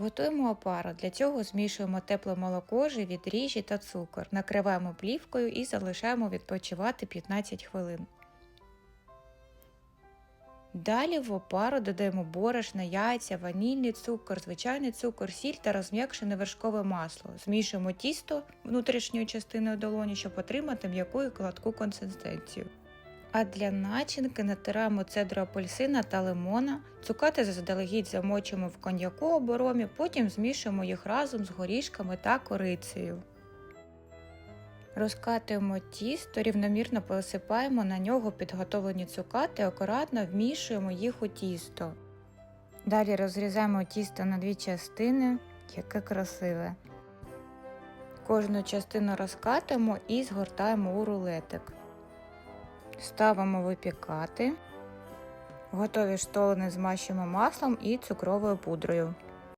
Готуємо опару. Для цього змішуємо тепле молоко, живі дріжджі та цукор, накриваємо плівкою і залишаємо відпочивати 15 хвилин. Далі в опару додаємо борошна, яйця, ванільний цукор, звичайний цукор, сіль та розм'якшене вершкове масло. Змішуємо тісто внутрішньою частиною долоні, щоб отримати м'яку і гладку консистенцію. А для начинки натираємо цедру апельсина та лимона, цукати заздалегідь замочуємо в коньяку або ромі, потім змішуємо їх разом з горішками та корицею. Розкатуємо тісто, рівномірно посипаємо на нього підготовлені цукати, акуратно вмішуємо їх у тісто. Далі розрізаємо тісто на дві частини, яке красиве. Кожну частину розкатуємо і згортаємо у рулетик. Ставимо випікати. Готові штолени змащуємо маслом і цукровою пудрою.